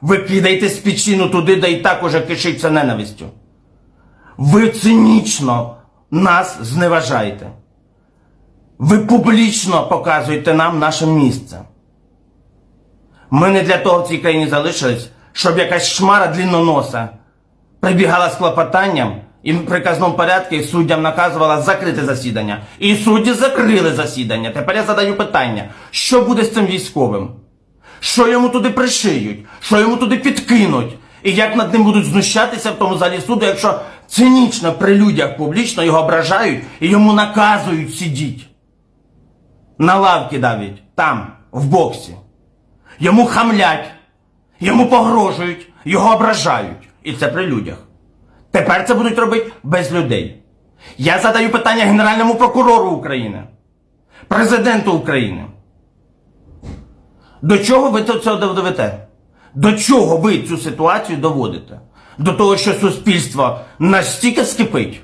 Ви кидаєте спічину туди, де і так уже кишиться ненавистю. Ви цинічно нас зневажаєте. Ви публічно показуєте нам наше місце. Ми не для того в цій країні залишились, щоб якась шмара длінноноса прибігала з клопотанням і в приказному порядку суддям наказувала закрити засідання. І судді закрили засідання. Тепер я задаю питання: що буде з цим військовим? Що йому туди пришиють? Що йому туди підкинуть? І як над ним будуть знущатися в тому залі суду, якщо цинічно при людях публічно його ображають і йому наказують сидіти? На лавці давить, там, в боксі. Йому хамлять, йому погрожують, його ображають. І це при людях. Тепер це будуть робити без людей. Я задаю питання Генеральному прокурору України, президенту України. До чого ви це доведете? До чого ви цю ситуацію доводите? До того, що суспільство настільки скипить,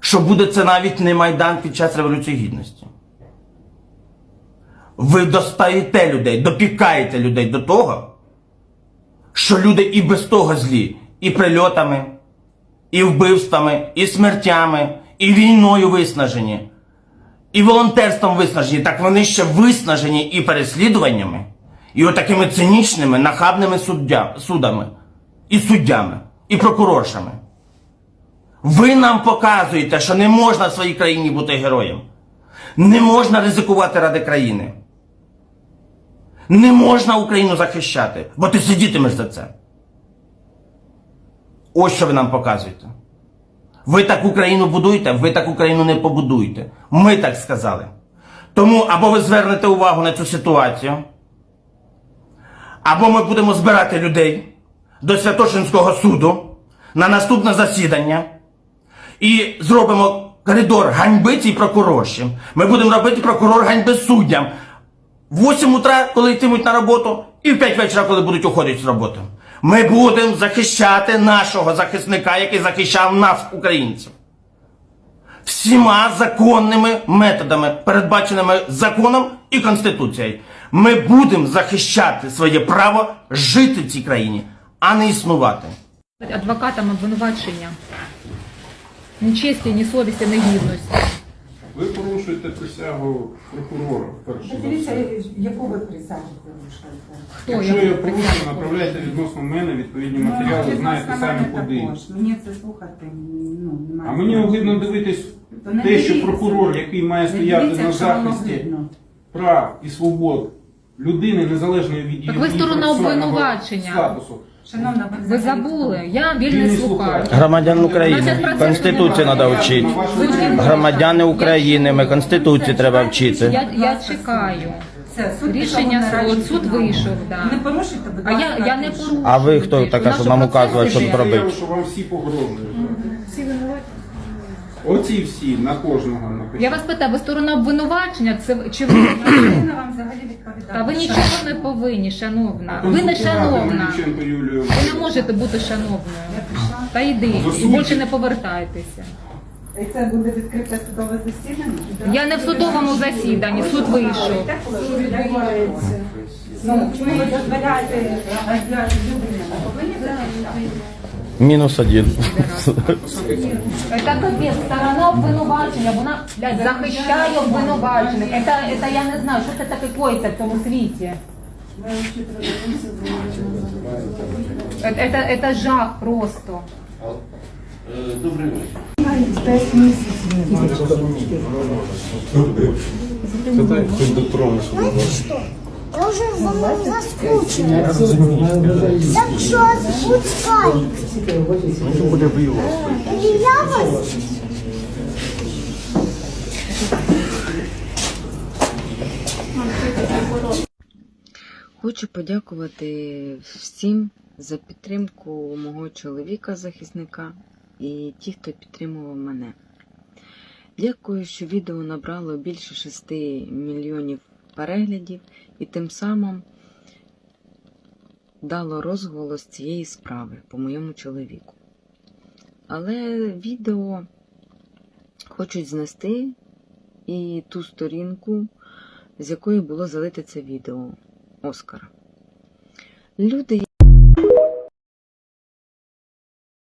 що буде це навіть не Майдан під час Революції Гідності. Ви достаєте людей, допікаєте людей до того, що люди і без того злі, і прильотами, і вбивствами, і смертями, і війною виснажені, і волонтерством виснажені, так вони ще виснажені і переслідуваннями, і отакими цинічними, нахабними суддя, судами, і суддями, і прокуроршами. Ви нам показуєте, що не можна в своїй країні бути героєм. Не можна ризикувати ради країни. Не можна Україну захищати, бо ти сидітимеш за це. Ось що ви нам показуєте. Ви так Україну будуєте, ви так Україну не побудуєте. Ми так сказали. Тому або ви звернете увагу на цю ситуацію, або ми будемо збирати людей до Святошинського суду на наступне засідання і зробимо коридор ганьби цій прокурорші. Ми будемо робити прокурор ганьби суддям. В 8 утра, коли йтимуть на роботу, і в 5 вечора, коли будуть уходити з роботи. Ми будемо захищати нашого захисника, який захищав нас, українців. Всіма законними методами, передбаченими законом і Конституцією. Ми будемо захищати своє право жити в цій країні, а не існувати. адвокатам обвинувачення. Ні честі, ні совісті, ні гідності. Ви порушуєте присягу прокурора в за Дивіться, все. яку ви присягу порушуєте? Хто Якщо я порушую, направляйте відносно мене відповідні Ну, матеріали, знаєте самі куди. Мені це слухати ну, немає. А мені огидно дивитись То не те, що дивіться. прокурор, який має Не стояти дивіться, на якщо захисті прав і свобод людини, незалежно від її Так ви сторона процесуального обвинувачення. статусу. Шановна, Ви забули, я вільний слухач. Громадян України. Конституцію треба вчити. Громадяни України, ми Конституцію треба вчити. Я, я чекаю. Це суд Рішення пішов на суд, суд вийшов, да. Не порушуйте, будь А ласка. я, я не порушу. порушую. А ви хто така, що нам указувати, що робити? Що вам всі погрожують. Оці всі, на кожного напишіть. Я вас питаю, ви сторона обвинувачення, це ви- чи ви Повинна вам взагалі відповідати. та ви нічого не повинні, шановна. Ви не шановна. Мельниченко Юлію Ви не можете бути шановною. Та йди, Ви і більше не повертайтеся. І це буде відкрите судове засідання? Я не в судовому засіданні, суд вийшов. Так, що відбувається? Ну, чому ви дозволяєте для людини? Повинні захищати? Мінус один. Це капець, сторона обвинувачення, вона блядь, захищає обвинувачених. Це, це я не знаю, що це таке коїться в цьому світі. Це, це, це жах просто. Я вже за ним заскучила. Так що спускай. І я вас Хочу подякувати всім за підтримку мого чоловіка-захисника і ті, хто підтримував мене. Дякую, що відео набрало більше 6 мільйонів переглядів і тим самим дало розголос цієї справи по моєму чоловіку. Але відео хочуть знести і ту сторінку, з якої було залите це відео Оскара. Люди,